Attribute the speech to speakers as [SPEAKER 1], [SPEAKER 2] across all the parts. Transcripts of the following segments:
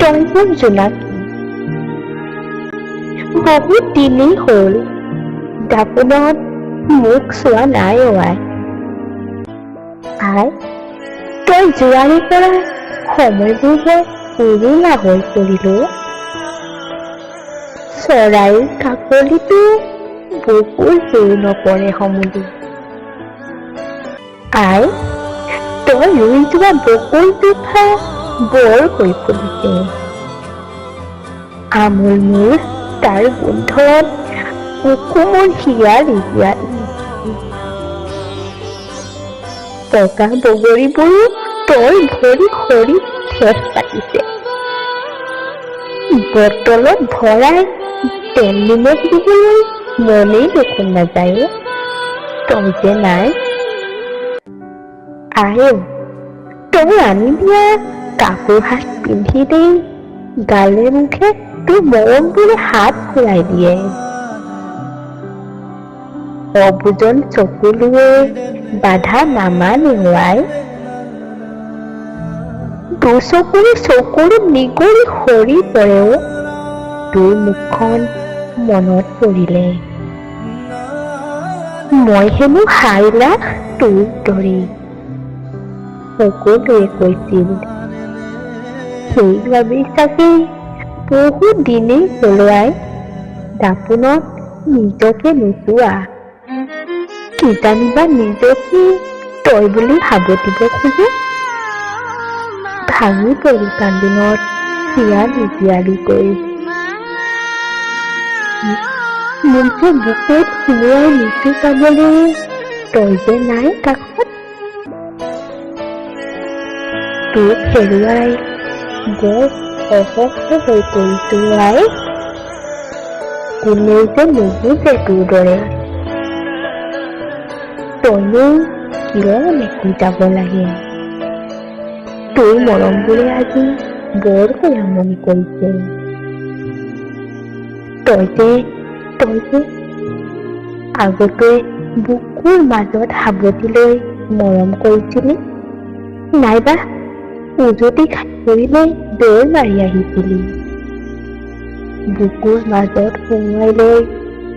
[SPEAKER 1] তই মোৰ জোনাকী। বহুত দিনেই হ'ল দাপোনত মোক চোৱা নাই অ আই, তই যোৱাৰে পৰা সময়বোৰ বৰ পুৰুণা হৈ পৰিলো চৰাইৰ কাকলিটো বকুল জোৰ নপৰে সমুলি আই, তই ৰুই যোৱা বকুল জোপা হৈ ফুলিছে আমোল মোৰ তাৰ গোন্ধত কুকুমৰ হিয়াৰি হিয়াৰি পকা বগৰীবোৰো তই ভৰি সৰি ঠেস পাতিছে। বটলত ভৰাই তেল নিমখ দিবলৈ মনেই দেখোন নাযায় তই যে নাই। আয়ে তই আনি কাপোৰ সাজ পিন্ধি দেই গালে মুখে তোৰ মৰম বুলি হাত ফুৰাই দিয়ে। অবুজন চকুলোৱে বাধা নামানে হোৱাই দুচকুৰি চকুৰে নিগৰি সৰি পৰেও তোৰ মুখখন মনত পৰিলে। মই হেনো হাইলা তোৰ দৰে সকলোৱে কৈছিল। সেইবাবেই চাগে বহুত দিনেই হলোৱাই দাপোনত নিজকে নোচোৱা। কিজানিবা নিজকে তই বুলি সাৱটিব খোজে? ভাঙি পৰি কান্দোনত জীয়ালি গৈ মোক বুকুত সুমুৱাই নিচু পাবলৈ তই যে নাই কাষত। তোক হেৰুৱাই বৰ অসহ্য হৈ পৰিছো আই কোনেও যে নুবুজে তোৰ দৰে তইনো কিয় এনেকৈ যাব লাগে তোৰ মৰমবোৰে আজি বৰকৈ আমনি কৰিছে তই যে তই যে আগতে বুকুৰ মাজত সাৱটি লৈ মৰম কৰিছিলি নাইবা উজটি খাই দৌৰ মাৰি আহিছিলি। বুকুৰ মাজত সুমুৱাই লৈ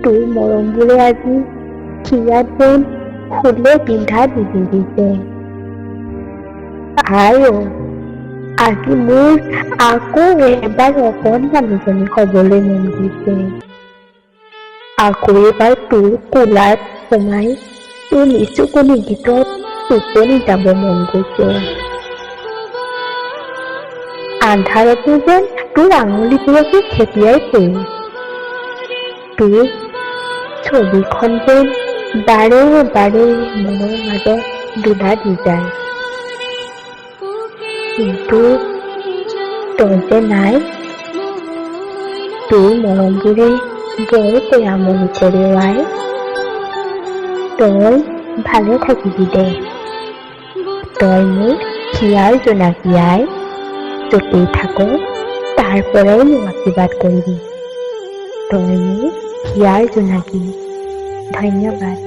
[SPEAKER 1] তোৰ মৰমবোৰে আজি খিয়াত যেন ফুলে পিন্ধা দিছে। আই আজি মোৰ আকৌ এবাৰ অকণমানিজনী হ'বলৈ মন গৈছে। আকৌ এবাৰ তোৰ কোলাত সোমাই তোৰ নিচুকনি গীতত টোপনি যাব মন গৈছে। আন্ধাৰতো যেন তোৰ আঙুলিবোৰকে খেপিয়াই পৰিম তোৰ ছবিখন যেন বাৰে বাৰে মনৰ মাজত দোলা দি যায় কিন্তু তই যে নাই তোৰ মৰমবোৰে বৰকৈ আমনি কৰে আই তই ভালে থাকিবি দে তই মোৰ হিয়াৰ জোনাকী য'তেই থাকো মোক আশীৰ্বাদ কৰিবি তই মোৰ হিয়াৰ জোনাকী। ধন্যবাদ।